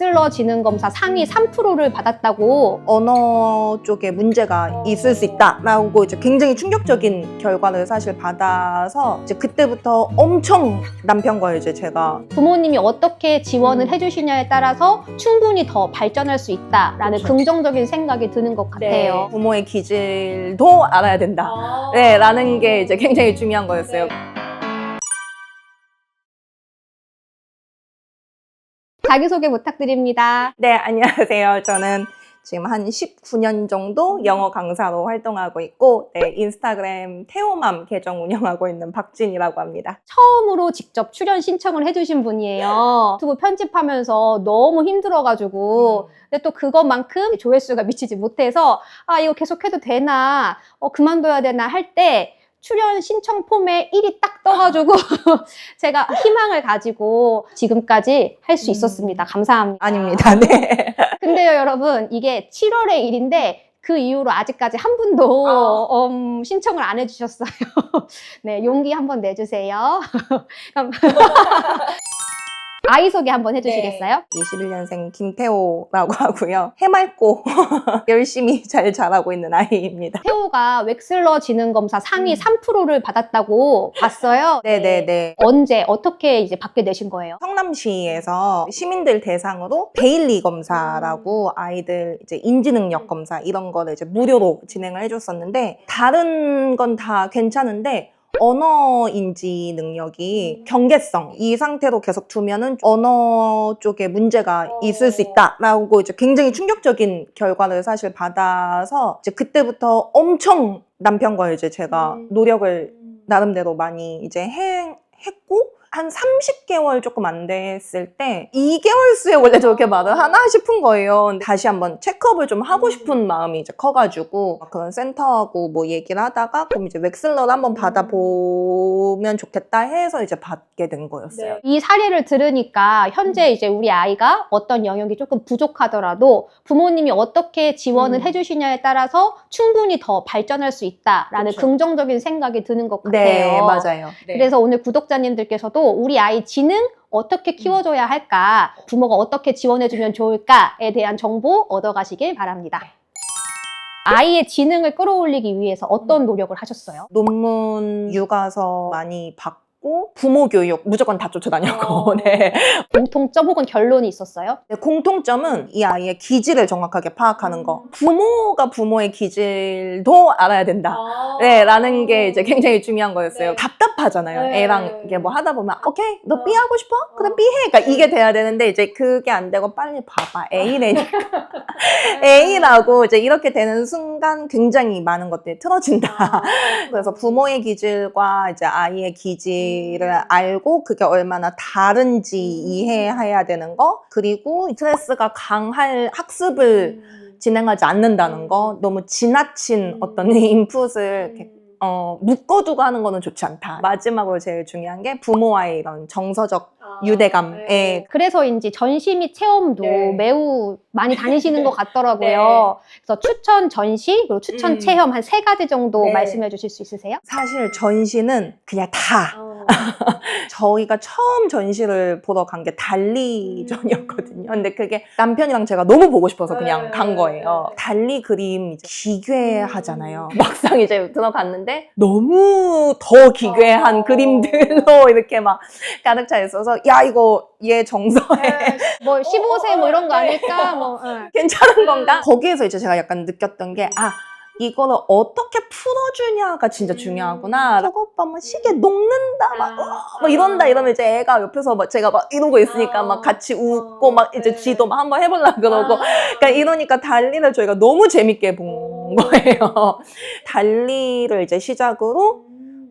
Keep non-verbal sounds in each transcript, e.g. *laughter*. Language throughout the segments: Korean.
웨슬러 지능 검사 상위 3%를 받았다고 언어 쪽에 문제가 있을 수 있다 라고 이제 굉장히 충격적인 결과를 사실 받아서 이제 그때부터 엄청 남편과 이제 제가 부모님이 어떻게 지원을 해주시냐에 따라서 충분히 더 발전할 수 있다라는 그렇죠. 긍정적인 생각이 드는 것 같아요. 부모의 기질도 알아야 된다. 네, 라는 게 이제 굉장히 중요한 거였어요. 자기소개 부탁드립니다. 네, 안녕하세요. 저는 지금 한 19년 정도 영어 강사로 활동하고 있고, 네, 인스타그램 태오맘 계정 운영하고 있는 박진이라고 합니다. 처음으로 직접 출연 신청을 해주신 분이에요. 유튜브 편집하면서 너무 힘들어가지고 근데 또 그것만큼 조회수가 미치지 못해서 아 이거 계속해도 되나 어, 그만둬야 되나 할때 출연 신청 폼에 1이 딱 떠가지고 *laughs* 제가 희망을 가지고 지금까지 할수 음. 있었습니다. 감사합니다. 아닙니다. 네. *laughs* 근데요 여러분 이게 7월의 일인데 그 이후로 아직까지 한 분도 음, 신청을 안 해주셨어요. *laughs* 네 용기 한번 내주세요. 아이 소개 한번 해주시겠어요? 21년생 김태호라고 *laughs* 하고요. 해맑고 *laughs* 열심히 잘 자라고 있는 아이입니다. 태호가 웩슬러 지능 검사 상위 3%를 받았다고 봤어요. 네네네. 언제 어떻게 이제 받게 되신 거예요? 성남시에서 시민들 대상으로 베일리 검사라고 아이들 이제 인지 능력 검사 이런 거를 이제 무료로 진행을 해줬었는데 다른 건 다 괜찮은데 언어 인지 능력이 경계성 이 상태로 계속 두면은 언어 쪽에 문제가 있을 수 있다라고 이제 굉장히 충격적인 결과를 사실 받아서 이제 그때부터 엄청 남편과 이제 제가 노력을 나름대로 많이 이제 해, 했고 한 30개월 조금 안 됐을 때 2개월 수에 원래 저렇게 말을 하나 싶은 거예요. 다시 한번 체크업을 좀 하고 싶은 마음이 이제 커가지고 막 그런 센터하고 뭐 얘기를 하다가 그럼 이제 웩슬러를 한번 받아보면 좋겠다 해서 이제 받게 된 거였어요. 이 사례를 들으니까 현재 이제 우리 아이가 어떤 영역이 조금 부족하더라도 부모님이 어떻게 지원을 음. 해주시냐에 따라서 충분히 더 발전할 수 있다라는 그쵸. 긍정적인 생각이 드는 것 같아요. 네, 맞아요. 그래서 오늘 구독자님들께서도 우리 아이 지능 어떻게 키워줘야 할까, 부모가 어떻게 지원해주면 좋을까에 대한 정보 얻어가시길 바랍니다. 아이의 지능을 끌어올리기 위해서 어떤 노력을 하셨어요? 논문, 육아서 많이 받고 부모 교육 무조건 다 쫓아다녔고 *laughs* 네. 공통점 혹은 결론이 있었어요? 네, 공통점은 이 아이의 기질을 정확하게 파악하는 거. 부모가 부모의 기질도 알아야 된다. 네, 라는 게 이제 굉장히 중요한 거였어요. 네. 답답하잖아요. 네. 애랑 이게 뭐 하다 보면, 오케이, 너 어. B 하고 싶어? 그래, B 해. 그러니까 이게 돼야 되는데, 이제 그게 안 되고, 빨리 봐봐. *laughs* A래니까. A라고 이제 이렇게 되는 순간 굉장히 많은 것들이 틀어진다. *laughs* 그래서 부모의 기질과 이제 아이의 기질 을 알고 그게 얼마나 다른지 이해해야 되는 거 그리고 스트레스가 강할 학습을 진행하지 않는다는 거 너무 지나친 어떤 *laughs* 인풋을 어, 묶어두고 하는 거는 좋지 않다. 마지막으로 제일 중요한 게 부모와의 이런 정서적 유대감에 그래서인지 전시 및 체험도 네. 매우 많이 다니시는 것 같더라고요. *laughs* 네. 그래서 추천 전시 그리고 추천 음. 체험 한 세 가지 정도 네. 말씀해 주실 수 있으세요? 사실 전시는 그냥 다 *laughs* 저희가 처음 전시를 보러 간 게 달리전이었거든요. 근데 그게 남편이랑 제가 너무 보고 싶어서 그냥 네. 간 거예요. 달리 그림 이제 기괴하잖아요. 막상 이제 *laughs* 들어갔는데 너무 더 기괴한 어. 그림들로 *laughs* 이렇게 막 가득 차 있어서 야 이거 얘 정서에 뭐 15세 뭐 이런 거 아닐까? 뭐 응. 괜찮은 건가? 거기에서 이제 제가 약간 느꼈던 게 아. 이거를 어떻게 풀어주냐가 진짜 중요하구나. 저거 오빠 막 시계 녹는다, 막, 어, 막 이런다 이러면 이제 애가 옆에서 막 제가 막 이러고 있으니까 막 같이 웃고 막 이제 지도 막 한번 해보려고 그러고. 그러니까 이러니까 달리를 저희가 너무 재밌게 본 거예요. 달리를 이제 시작으로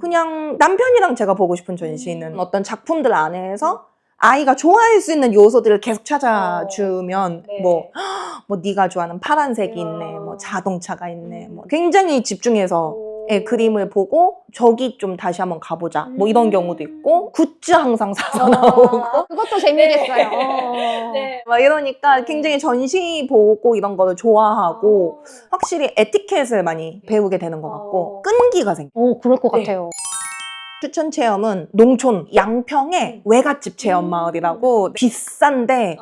그냥 남편이랑 제가 보고 싶은 전시는 어떤 작품들 안에서 아이가 좋아할 수 있는 요소들을 계속 찾아주면 네. 뭐, *gasps* 뭐 네가 좋아하는 파란색이 있네, 뭐 자동차가 있네, 뭐 굉장히 집중해서 예, 그림을 보고 저기 좀 다시 한번 가보자, 뭐 이런 경우도 있고 굿즈 항상 *laughs* 사서 나오고 그것도 재미겠어요. *laughs* 네. 어. 막 이러니까 굉장히 전시 보고 이런 거를 좋아하고 확실히 에티켓을 많이 배우게 되는 것 같고 끈기가 생겨. 오, 그럴 것 네. 같아요. 추천 체험은 농촌 양평의 외갓집 체험 마을이라고 비싼데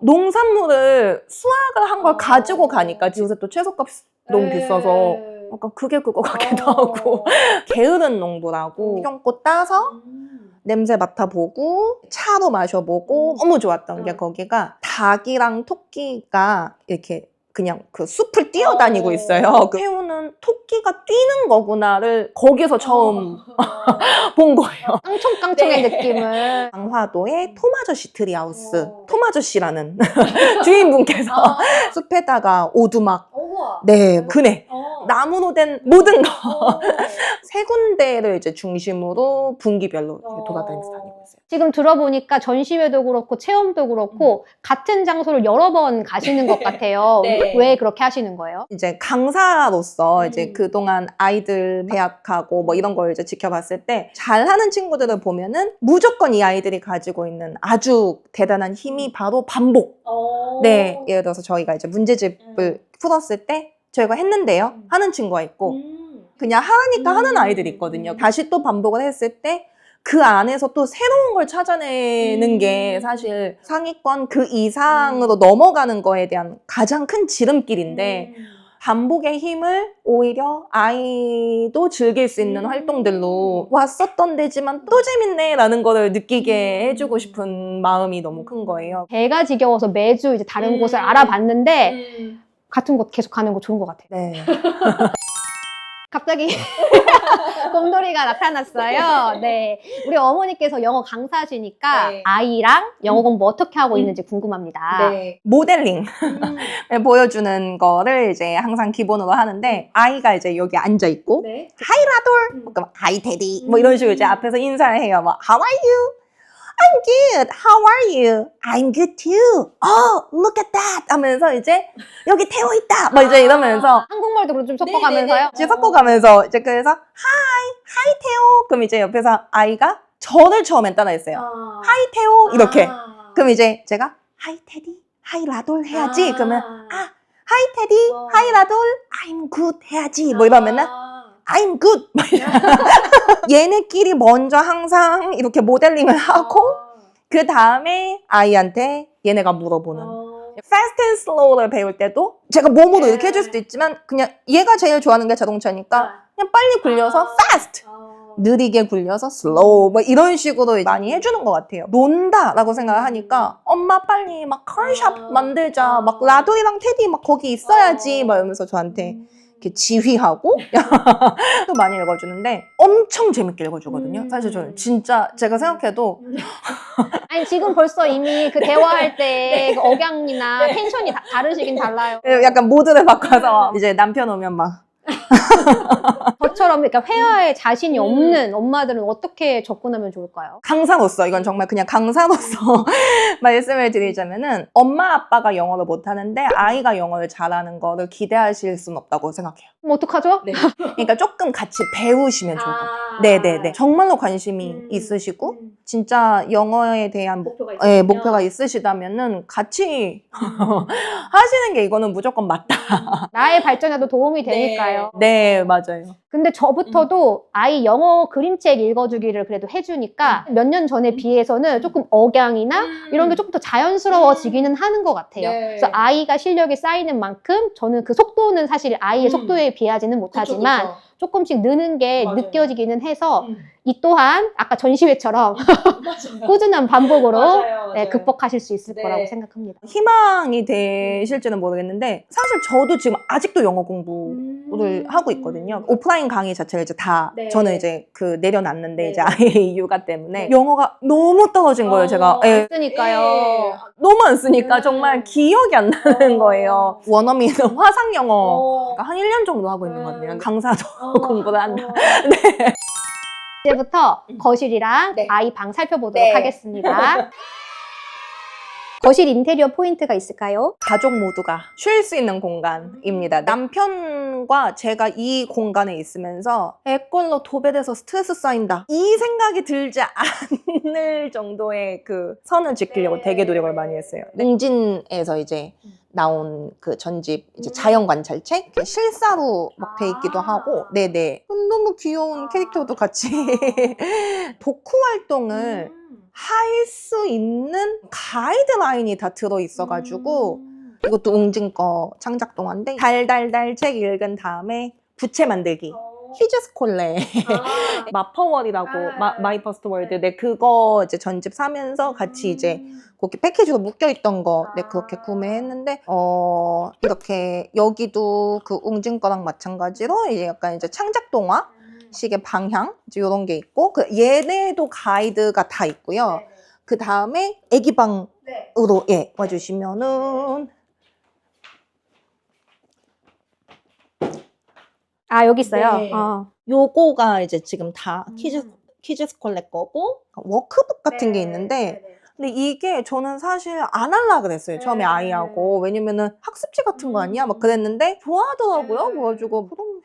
농산물을 수확을 한걸 어. 가지고 가니까 요새 또 채소값 너무 네. 비싸서 약간 그게 그거 같기도 하고 *laughs* 게으른 농부라고 식용꽃 따서 음. 냄새 맡아보고 차로 마셔보고 음. 너무 좋았던 게 음. 거기가 닭이랑 토끼가 이렇게 그냥 그 숲을 뛰어다니고 어. 있어요. *laughs* 그 새우는 토끼가 뛰는 거구나를 거기서 처음 어. *laughs* 본 거예요. 깡총깡총의 네. 느낌을. 강화도의 톰아저씨 트리하우스, 어. 톰아저씨라는 *laughs* 주인분께서 아. 숲에다가 오두막, 우와. 네, 그네, 어. 나무로 된 모든 거. 어. *laughs* 세 군데를 이제 중심으로 분기별로 어. 돌아다니면서 다니고 있어요. 지금 들어보니까 전시회도 그렇고 체험도 그렇고 같은 장소를 여러 번 가시는 것 *laughs* 같아요. 네. 왜 그렇게 하시는 거예요? 이제 강사로서 이제 음. 그동안 아이들 대학하고 뭐 이런 걸 이제 지켜봤을 때 잘하는 친구들을 보면은 무조건 이 아이들이 가지고 있는 아주 대단한 힘이 바로 반복. 어. 네. 예를 들어서 저희가 이제 문제집을 풀었을 때 저희가 했는데요. 음. 하는 친구가 있고 음. 그냥 하라니까 음. 하는 아이들이 있거든요. 다시 또 반복을 했을 때 그 안에서 또 새로운 걸 찾아내는 음. 게 사실 상위권 그 이상으로 넘어가는 거에 대한 가장 큰 지름길인데 음. 반복의 힘을 오히려 아이도 즐길 수 있는 음. 활동들로 왔었던 데지만 또 재밌네 라는 거를 느끼게 음. 해주고 싶은 마음이 너무 큰 거예요. 배가 지겨워서 매주 이제 다른 음. 곳을 알아봤는데 음. 같은 곳 계속 가는 거 좋은 것 같아요. 네. *laughs* 갑자기 *laughs* 곰돌이가 나타났어요. 네. 우리 어머니께서 영어 강사시니까 네. 아이랑 영어 공부 어떻게 하고 음. 있는지 궁금합니다. 네. 모델링 음. 보여주는 거를 이제 항상 기본으로 하는데 아이가 이제 여기 앉아 있고 네. 하이 라돌 음. 그럼 하이 테디 뭐 이런 식으로 이제 음. 앞에서 인사를 해요. 뭐 How are you? I'm good. How are you? I'm good too. Oh, look at that. 하면서 이제 여기 태호 있다. 뭐 이제 아. 이러면서 한국말도 그럼 좀. 섞어가면서요. 이제 섞어가면서 이제 그래서 하이 하이 태호. 그럼 이제 옆에서 아이가 저를 처음엔 따라했어요. 아. 하이 태호 이렇게. 아. 그럼 이제 제가 하이 테디, 하이 라돌 해야지. 아. 그러면 아 하이 테디, 어. 하이 라돌, I'm good 해야지. 뭐 이러면은 아. I'm good. *laughs* 막 *laughs* 얘네끼리 먼저 항상 이렇게 모델링을 하고 그 다음에 아이한테 얘네가 물어보는. 어. Fast and Slow를 배울 때도 제가 몸으로 이렇게 네. 해줄 수도 있지만 그냥 얘가 제일 좋아하는 게 자동차니까 아. 그냥 빨리 굴려서 아. Fast. 아. 느리게 굴려서 slow 뭐 이런 식으로 많이 해주는 것 같아요. 논다라고 생각을 하니까 엄마 빨리 막 컬샵 아. 만들자 아. 막 라도이랑 테디 막 거기 있어야지 어. 막 이러면서 저한테 음. 이렇게 지휘하고 *laughs* 또 많이 읽어주는데 엄청 재밌게 읽어주거든요. 음. 사실 저는 진짜 제가 생각해도 *laughs* 아니 지금 벌써 이미 그 대화할 때 네. 그 억양이나 네. 텐션이 다, 다르시긴 달라요. 약간 모드를 바꿔서 음. 이제 남편 오면 막 *laughs* 저처럼 그러니까 회화에 자신이 음. 없는 엄마들은 어떻게 접근하면 좋을까요? 강사로서 이건 정말 그냥 강사로서 *laughs* 말씀을 드리자면은 엄마 아빠가 영어를 못하는데 아이가 영어를 잘하는 거를 기대하실 수는 없다고 생각해요. 그럼 어떡하죠? 네. 그러니까 조금 같이 배우시면 좋을 것 같아요. 아. 네네네. 정말로 관심이 음. 있으시고 음. 진짜 영어에 대한 목, 목표가 예, 있으시면. 목표가 있으시다면은 같이 *laughs* 하시는 게 이거는 무조건 맞다. 나의 발전에도 도움이 네. 되니까요. 네, 맞아요. 근데 저부터도 아이 영어 그림책 읽어주기를 그래도 해주니까 몇 년 전에 음. 비해서는 조금 억양이나 음. 이런 게 조금 더 자연스러워지기는 하는 것 같아요. 네. 그래서 아이가 실력이 쌓이는 만큼 저는 그 속도는 사실 아이의 음. 속도에 비하지는 못하지만 그쵸, 그쵸. 조금씩 느는 게 맞아요. 느껴지기는 해서 음. 이 또한 아까 전시회처럼 맞아요. *laughs* 꾸준한 반복으로 맞아요, 네, 맞아요. 극복하실 수 있을 네. 거라고 생각합니다. 희망이 되실지는 모르겠는데 사실 저도 지금 아직도 영어 공부를 음. 하고 있거든요. 오프라인 강의 자체를 이제 다 네. 저는 이제 그 내려놨는데 네. 이제 아이 육아 때문에 네. 영어가 너무 떨어진 거예요. 어, 제가 예, 쓰니까요. 너무 안 쓰니까 음. 정말 기억이 안 나는 어. 거예요. 원어민은 *laughs* 화상 영어 어. 한 1년 정도 하고 있는 음. 것 같아요. 강사도 어. *laughs* 공부를 한다. 어. 이제부터 음. 거실이랑 네. 아이 방 살펴보도록 네. 하겠습니다. *laughs* 거실 인테리어 포인트가 있을까요? 가족 모두가 쉴 수 있는 공간입니다. 음. 남편과 제가 이 공간에 있으면서 애꼴로 도배돼서 스트레스 쌓인다. 이 생각이 들지 *laughs* 않을 정도의 그 선을 지키려고 네. 되게 노력을 많이 했어요. 능진에서 이제 음. 나온 그 전집 이제 음. 자연 관찰책 그 실사로 막 돼 있기도 아. 하고 네네 너무 귀여운 아. 캐릭터도 같이 *laughs* 독후 활동을 음. 할수 있는 가이드라인이 다 들어 있어가지고 이것도 웅진 거 창작 동화인데 달달달 책 읽은 다음에 부채 만들기 키즈 스콜레 마퍼월이라고 마, 마이 퍼스트 월드. 네. 그거 이제 전집 사면서 같이 이제 그렇게 패키지로 묶여 있던 거 네 그렇게 구매했는데 어 이렇게 여기도 그 웅진 거랑 마찬가지로 이제 약간 이제 창작 동화 식의 방향? 이제 이런 게 있고 그 얘네도 가이드가 다 있고요. 그 다음에 애기방으로 예 와주시면은 아 여기 있어요. 네. 어. 요거가 이제 지금 다 키즈 키즈 스콜렛 거고 워크북 같은 게 있는데 근데 이게 저는 사실 안 할라 그랬어요 처음에 네. 아이하고 왜냐면은 학습지 같은 거 아니야 막 그랬는데 좋아하더라고요 네. 그래가지고 그럼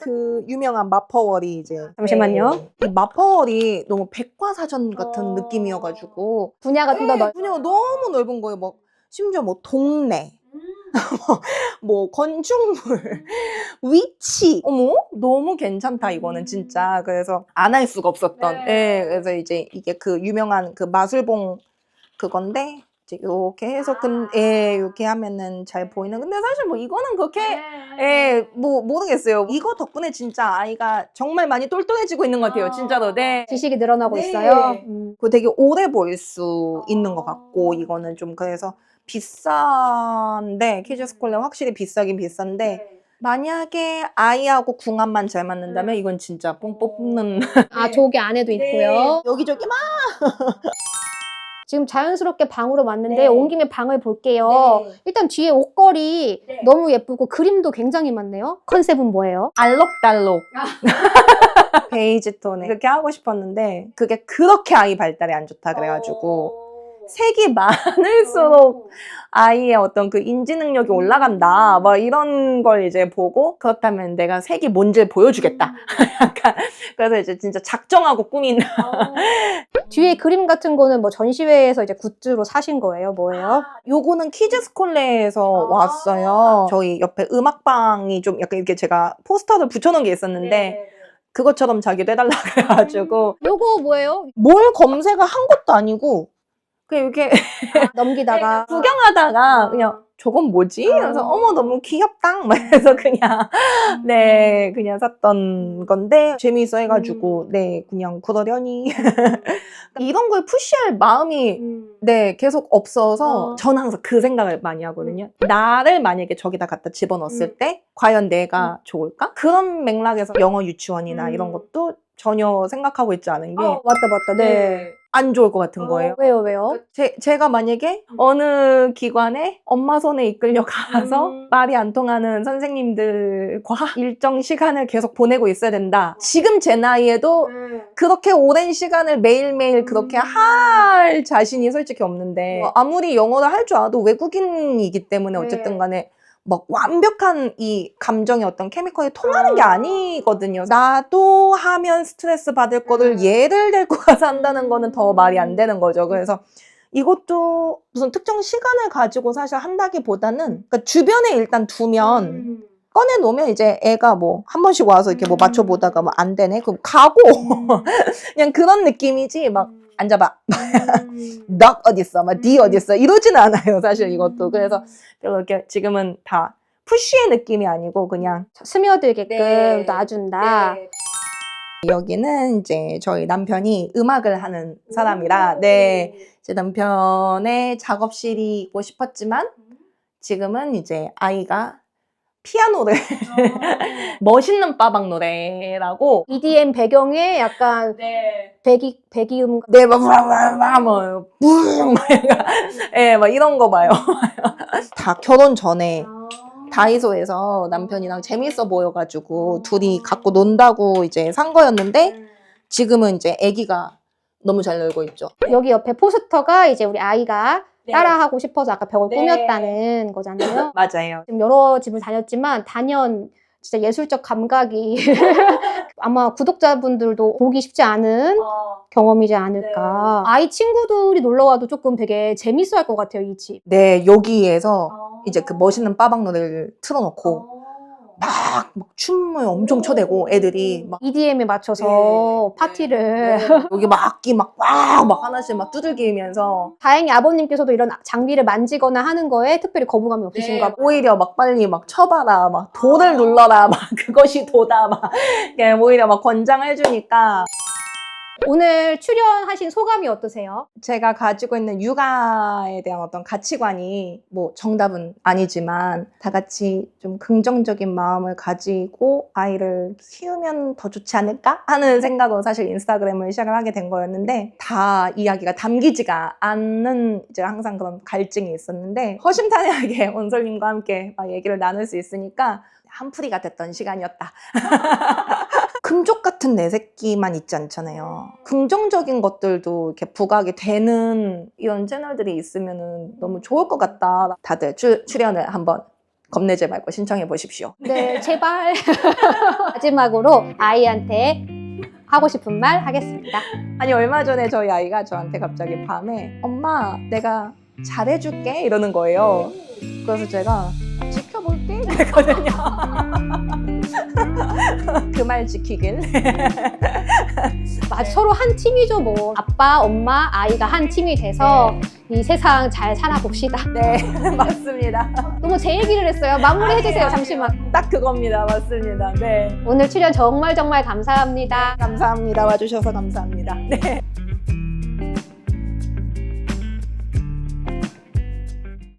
해그 *laughs* *laughs* 유명한 마퍼월이 이제 잠시만요. 이 마퍼월이 너무 백과사전 같은 어. 느낌이어가지고 분야가 좀더 넓. 분야가 너무 넓은 거예요 뭐 심지어 뭐 동네 *laughs* 뭐 건축물, 위치, 어머 너무 괜찮다 이거는 진짜 그래서 안 할 수가 없었던. 네. 예, 그래서 이제 이게 그 유명한 그 마술봉 그건데 이제 이렇게 해서 근 예, 이렇게 하면은 잘 보이는. 근데 사실 뭐 이거는 그렇게 예, 뭐 모르겠어요. 이거 덕분에 진짜 아이가 정말 많이 똘똘해지고 있는 것 같아요. 진짜로. 네. 지식이 늘어나고 네. 있어요. 음. 그 되게 오래 볼수 있는 것 같고 이거는 좀 그래서 비싼데 키즈 스콜레 확실히 비싸긴 비싼데 만약에 아이하고 궁합만 잘 맞는다면 이건 진짜 뽕 뽑는 아 저기 안에도 있고요. 여기저기 막 *laughs* 지금 자연스럽게 방으로 왔는데 네. 온 김에 방을 볼게요. 일단 뒤에 옷걸이 네. 너무 예쁘고 그림도 굉장히 많네요. 컨셉은 뭐예요? 알록달록 *laughs* 베이지 톤에 그렇게 하고 싶었는데 그게 그렇게 아이 발달에 안 좋다 그래가지고 색이 많을수록 아이의 어떤 그 인지 능력이 올라간다. 뭐 이런 걸 이제 보고 그렇다면 내가 색이 뭔지를 보여주겠다. *laughs* 약간 그래서 이제 진짜 작정하고 꾸민 *laughs* 뒤에 그림 같은 거는 뭐 전시회에서 이제 굿즈로 사신 거예요? 뭐예요? 요거는 키즈 스콜레에서 아. 왔어요. 저희 옆에 음악방이 좀 약간 이렇게 제가 포스터를 붙여놓은 게 네. 있었는데 그것처럼 자기도 해달라 *laughs* 그래가지고 요거 뭐예요? 뭘 검색을 한 것도 아니고 그냥 이렇게 넘기다가 *laughs* 구경하다가 그냥 저건 뭐지? 그래서 어머 너무 귀엽다. *laughs* 막 해서 그냥 네 그냥 샀던 건데 재미있어 해가지고 네 그냥 그러려니 *laughs* 이런 걸 푸시할 마음이 네 계속 없어서 어. 저는 항상 그 생각을 많이 하거든요. 나를 만약에 저기다 갖다 집어넣었을 음. 때 과연 내가 좋을까? 그런 맥락에서 영어 유치원이나 음. 이런 것도 전혀 생각하고 있지 않은 게안 어, 맞다 맞다 네. 좋을 것 같은 거예요. 왜요 왜요? 제, 제가 만약에 음. 어느 기관에 엄마 손에 이끌려 가서 음. 말이 안 통하는 선생님들과 *laughs* 일정 시간을 계속 보내고 있어야 된다. 지금 제 나이에도 그렇게 오랜 시간을 매일매일 그렇게 음. 할 자신이 솔직히 없는데 뭐 아무리 영어를 할 줄 알아도 외국인이기 때문에 네. 어쨌든 간에 막 완벽한 이 감정의 어떤 케미컬이 통하는 게 아니거든요. 나도 하면 스트레스 받을 거를 음. 얘를 데리고 *laughs* 가서 한다는 거는 더 말이 안 되는 거죠. 그래서 이것도 무슨 특정 시간을 가지고 사실 한다기보다는 그러니까 주변에 일단 두면 음. 꺼내 놓으면 이제 애가 뭐 한 번씩 와서 이렇게 뭐 음. 맞춰보다가 뭐 안 되네 그럼 가고 *laughs* 그냥 그런 느낌이지 막 앉아봐. *laughs* 넉 어딨어? 막디 음. 어딨어? 이러지는 않아요 사실 이것도. 그래서 별로 이렇게 지금은 다 푸쉬의 느낌이 아니고 그냥 스며들게끔 네. 놔준다. 여기는 이제 저희 남편이 음악을 하는 사람이라 네. 제 남편의 작업실이고 싶었지만 지금은 이제 아이가 피아노를 멋있는 빠방 노래라고 EDM 배경에 약간 배기 배기음 네, 막, 막, 막, 막, 뭐, 뿡, 막, 예, 막 이런 거 봐요. 다 결혼 전에 다이소에서 남편이랑 재밌어 보여가지고 둘이 갖고 논다고 이제 산 거였는데 지금은 이제 아기가 너무 잘 놀고 있죠. 여기 옆에 포스터가 이제 우리 아이가 따라하고 싶어서 아까 벽을 네. 꾸몄다는 거잖아요. *laughs* 맞아요. 지금 여러 집을 다녔지만 단연 진짜 예술적 감각이 *laughs* 아마 구독자분들도 보기 쉽지 않은 경험이지 않을까. 아이 친구들이 놀러 와도 조금 되게 재밌어 할 것 같아요, 이 집. 네, 여기에서 이제 그 멋있는 빠방 노래를 틀어놓고 막, 막 춤을 엄청 춰대고 애들이 막 EDM에 맞춰서 네. 파티를. 여기 막 악기 막 꽉 막 하나씩 막 두들기면서. 다행히 아버님께서도 이런 장비를 만지거나 하는 거에 특별히 거부감이 없으신가 봐요. 오히려 막 빨리 막 쳐봐라 막 돌을 눌러라 막 그것이 *laughs* 도다 막 이렇게 오히려 막 권장해 주니까 오늘 출연하신 소감이 어떠세요? 제가 가지고 있는 육아에 대한 어떤 가치관이 뭐 정답은 아니지만 다 같이 좀 긍정적인 마음을 가지고 아이를 키우면 더 좋지 않을까 하는 생각으로 사실 인스타그램을 시작을 하게 된 거였는데 다 이야기가 담기지가 않는 이제 항상 그런 갈증이 있었는데 허심탄회하게 *laughs* 원솔님과 함께 막 얘기를 나눌 수 있으니까 한풀이가 됐던 시간이었다. *laughs* 금족 같은 내 새끼만 있지 않잖아요. 긍정적인 것들도 이렇게 부각이 되는 이런 채널들이 있으면 너무 좋을 것 같다. 다들 출, 출연을 한번 겁내지 말고 신청해 보십시오. 네, 제발. *laughs* 마지막으로 아이한테 하고 싶은 말 하겠습니다. 아니 얼마 전에 저희 아이가 저한테 갑자기 밤에 엄마 내가 잘해줄게 이러는 거예요. 그래서 제가 지켜볼게 *laughs* 이랬거든요. 그 말 지키길. 맞아, 서로 한 팀이죠, 뭐. 아빠, 엄마, 아이가 한 팀이 돼서 이 세상 잘 살아봅시다. 네 *laughs* 맞습니다. 너무 제 얘기를 했어요. 마무리 해주세요, 아니에요, 잠시만. 딱 그겁니다. 맞습니다. 네. 오늘 출연 정말 정말 감사합니다. 감사합니다. 와주셔서 감사합니다. 네.